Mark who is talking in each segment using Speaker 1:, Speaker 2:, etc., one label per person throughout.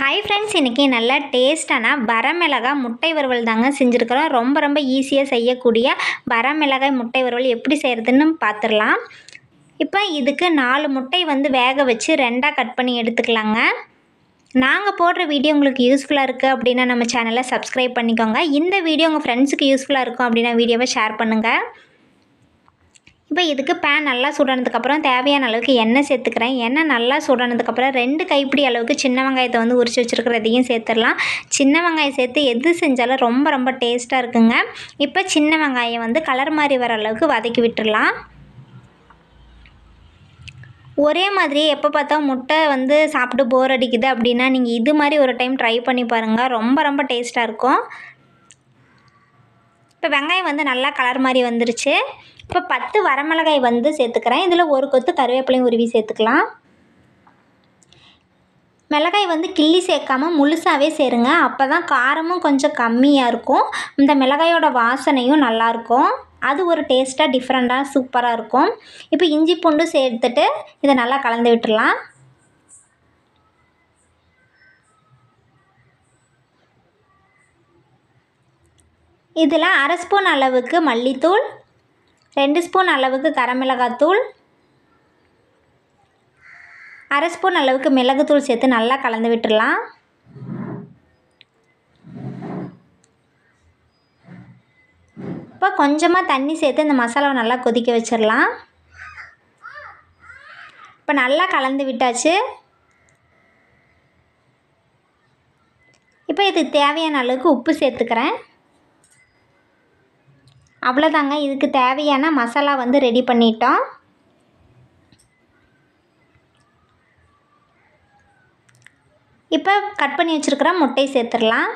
Speaker 1: Hi friends இன்றைக்கி நல்லா டேஸ்டான வரமிளகாய் முட்டை வறுவல் தாங்க செஞ்சுருக்கிறோம். ரொம்ப ரொம்ப ஈஸியாக செய்யக்கூடிய வரமிளகாய் முட்டை வறுவல் எப்படி செய்கிறதுன்னு பார்த்துடலாம் இப்போ இதுக்கு நாலு முட்டை வந்து வேக வச்சு ரெண்டாக கட் பண்ணி எடுத்துக்கலாங்க. நாங்கள் போடுற வீடியோ உங்களுக்கு யூஸ்ஃபுல்லாக இருக்குது அப்படின்னா நம்ம சேனலை சப்ஸ்கிரைப் பண்ணிக்கோங்க. இந்த வீடியோ உங்கள் ஃப்ரெண்ட்ஸுக்கு யூஸ்ஃபுல்லாக இருக்கும் அப்படின்னா வீடியோவை ஷேர் பண்ணுங்கள் இப்போ இதுக்கு பேன் நல்லா சுடனதுக்கப்புறம் தேவையான அளவுக்கு எண்ணெய் சேர்த்துக்கிறேன். எண்ணெய் நல்லா சுடனதுக்கப்புறம் ரெண்டு கைப்பிடி அளவுக்கு சின்ன வெங்காயத்தை வந்து உரிச்சு வச்சுருக்கிறதையும் சேர்த்துடலாம். சின்ன வெங்காயம் சேர்த்து எது செஞ்சாலும் ரொம்ப ரொம்ப டேஸ்ட்டாக இருக்குங்க. இப்போ சின்ன வெங்காயம் வந்து கலர் மாதிரி வர அளவுக்கு வதக்கி விட்டுடலாம். ஒரே மாதிரி எப்போ பார்த்தா முட்டை வந்து சாப்பிட்டு போர் அடிக்குது அப்படின்னா நீங்கள் இது மாதிரி ஒரு டைம் ட்ரை பண்ணி பாருங்கள் ரொம்ப ரொம்ப டேஸ்ட்டாக இருக்கும். இப்போ வெங்காயம் வந்து நல்லா கலர் மாதிரி வந்துருச்சு. இப்போ பத்து வரமிளகாய் வந்து சேர்த்துக்கிறேன். இதில் ஒரு கொத்து கருவேப்பிலையும் உருவி சேர்த்துக்கலாம். மிளகாய் வந்து கிள்ளி சேர்க்காம முழுசாகவே சேருங்க. அப்போ தான் காரமும் கொஞ்சம் கம்மியாக இருக்கும். இந்த மிளகாயோட வாசனையும் நல்லாயிருக்கும் அது ஒரு டேஸ்ட்டாக டிஃப்ரெண்ட்டாக சூப்பராக இருக்கும். இப்போ இஞ்சி பூண்டு சேர்த்துட்டு இதை நல்லா கலந்து விட்டுடலாம். இதில் அரை ஸ்பூன் அளவுக்கு மல்லித்தூள் ரெண்டு ஸ்பூன் அளவுக்கு கரமிளகாத்தூள் அரை ஸ்பூன் அளவுக்கு மிளகுத்தூள் சேர்த்து நல்லா கலந்து விட்டுடலாம். இப்போ கொஞ்சமாக தண்ணி சேர்த்து இந்த மசாலாவை நல்லா கொதிக்க வச்சிடலாம். இப்போ நல்லா கலந்து விட்டாச்சு. இப்போ இதுக்கு தேவையான அளவுக்கு உப்பு சேர்த்துக்கிறேன். அவ்வளோதாங்க. இதுக்கு தேவையான மசாலா வந்து ரெடி பண்ணிட்டோம். இப்போ கட் பண்ணி வச்சுருக்கிற முட்டை சேர்த்துடலாம்.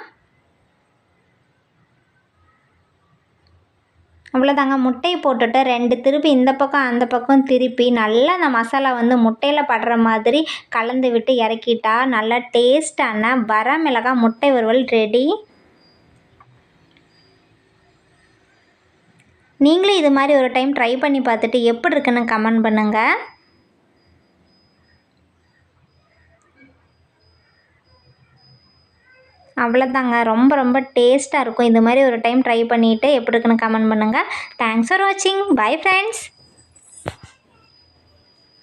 Speaker 1: அவ்வளோதாங்க. முட்டையை போட்டுட்டு ரெண்டு திருப்பி இந்த பக்கம் அந்த பக்கம் திருப்பி நல்லா அந்த மசாலா வந்து முட்டையில் படுற மாதிரி கலந்து விட்டு இறக்கிட்டா நல்லா டேஸ்டான வரமிளகாய் முட்டை வறுவல் ரெடி. நீங்களும் இது மாதிரி ஒரு டைம் ட்ரை பண்ணி பார்த்துட்டு எப்படி இருக்குன்னு கமெண்ட் பண்ணுங்கள் அவ்வளோதாங்க ரொம்ப ரொம்ப டேஸ்ட்டாக இருக்கும். இது மாதிரி ஒரு டைம் ட்ரை பண்ணிவிட்டு எப்படி இருக்குன்னு கமெண்ட் பண்ணுங்கள் தேங்க்ஸ் ஃபார் வாட்சிங் பை ஃப்ரெண்ட்ஸ்